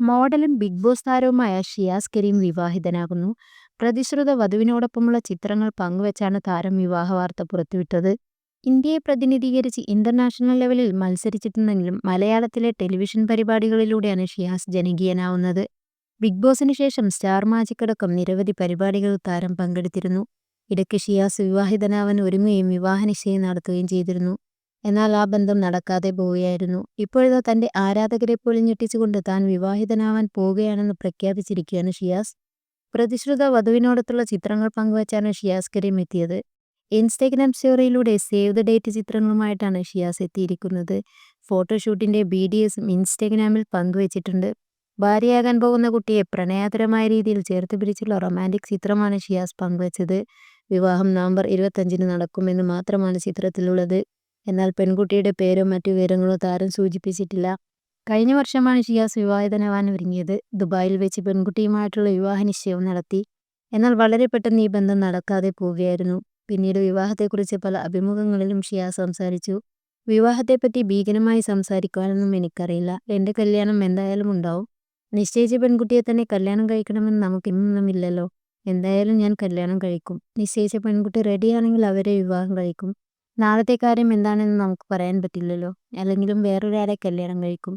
മോഡലും big boss താരവുമായ ഷിയാസ് കരീം വിവാഹിതനാകുന്നു. പ്രതിശ്രുത വധുവിനോടൊപ്പമുള്ള ചിത്രങ്ങൾ പങ്കുവച്ചാണ് താരം വിവാഹ വാർത്ത പുറത്തുവിട്ടത്. ഇന്ത്യയെ പ്രതിനിധീകരിച്ച് ഇന്റർനാഷണൽ ലെവലിൽ മത്സരിച്ചിട്ടുണ്ടെങ്കിലും മലയാളത്തിലെ ടെലിവിഷൻ പരിപാടികളിലൂടെയാണ് ഷിയാസ് ജനകീയനാവുന്നത്. ബിഗ് ബോസിന് ശേഷം സ്റ്റാർ മാജിക് അടക്കം നിരവധി പരിപാടികൾ താരം പങ്കെടുത്തിരുന്നു. ഇടയ്ക്ക് ഷിയാസ് വിവാഹിതനാവാൻ ഒരുങ്ങുകയും വിവാഹ നിശ്ചയം നടത്തുകയും ചെയ്തിരുന്നു. എന്നാൽ ആ ബന്ധം നടക്കാതെ പോവുകയായിരുന്നു. ഇപ്പോഴത്തെ തന്റെ ആരാധകരെ പോലും ഞെട്ടിച്ചുകൊണ്ട് താൻ വിവാഹിതനാവാൻ പോവുകയാണെന്ന് പ്രഖ്യാപിച്ചിരിക്കുകയാണ് ഷിയാസ്. പ്രതിശ്രുത വധുവിനോടൊത്തുള്ള ചിത്രങ്ങൾ പങ്കുവച്ചാണ് ഷിയാസ് കരീം എത്തിയത് ഇൻസ്റ്റഗ്രാം സ്റ്റോറിയിലൂടെ സേവ് ദ ഡേറ്റ് ചിത്രങ്ങളുമായിട്ടാണ് ഷിയാസ് എത്തിയിരിക്കുന്നത്. ഫോട്ടോഷൂട്ടിന്റെ ബി ഡി എസും ഇൻസ്റ്റഗ്രാമിൽ പങ്കുവച്ചിട്ടുണ്ട്. ഭാര്യയാകാൻ പോകുന്ന കുട്ടിയെ പ്രണയാതരമായ രീതിയിൽ ചേർത്ത് പിടിച്ചുള്ള റൊമാന്റിക് ചിത്രമാണ് ഷിയാസ് പങ്കുവച്ചത്. വിവാഹം നവംബർ ഇരുപത്തഞ്ചിന് നടക്കുമെന്ന് മാത്രമാണ് ചിത്രത്തിലുള്ളത്. എന്നാൽ പെൺകുട്ടിയുടെ പേരോ മറ്റു വിവരങ്ങളോ താരം സൂചിപ്പിച്ചിട്ടില്ല. കഴിഞ്ഞ വർഷമാണ് ഷിയാസ് വിവാഹിതനാവാൻ ഒരുങ്ങിയത്. ദുബായിൽ വെച്ച് പെൺകുട്ടിയുമായിട്ടുള്ള വിവാഹ നിശ്ചയവും നടത്തി. എന്നാൽ വളരെ പെട്ടെന്ന് ഈ ബന്ധം നടക്കാതെ പോവുകയായിരുന്നു. പിന്നീട് വിവാഹത്തെക്കുറിച്ച് പല അഭിമുഖങ്ങളിലും ഷിയാസ് സംസാരിച്ചു. വിവാഹത്തെപ്പറ്റി ഭീകരമായി സംസാരിക്കുവാനൊന്നും എനിക്കറിയില്ല. എന്റെ കല്യാണം എന്തായാലും ഉണ്ടാവും. നിശ്ചയിച്ച പെൺകുട്ടിയെ തന്നെ കല്യാണം കഴിക്കണമെന്ന് നമുക്കിന്നൊന്നുമില്ലല്ലോ എന്തായാലും ഞാൻ കല്യാണം കഴിക്കും. നിശ്ചയിച്ച പെൺകുട്ടി റെഡിയാണെങ്കിൽ അവരെ വിവാഹം കഴിക്കും. നാളത്തെ കാര്യം എന്താണെന്ന് നമുക്ക് പറയാൻ പറ്റില്ലല്ലോ. അല്ലെങ്കിലും വേറൊരാളെ കല്യാണം കഴിക്കും.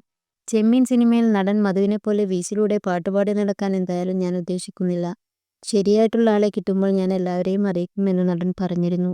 ചെമ്മീൻ സിനിമയിൽ നടൻ മധുവിനെ പോലെ വീശിലൂടെ പാട്ടുപാടി നടക്കാൻ എന്തായാലും ഞാൻ ഉദ്ദേശിക്കുന്നില്ല. ശരിയായിട്ടുള്ള ആളെ കിട്ടുമ്പോൾ ഞാൻ എല്ലാവരെയും അറിയിക്കുമെന്ന് നടൻ പറഞ്ഞിരുന്നു.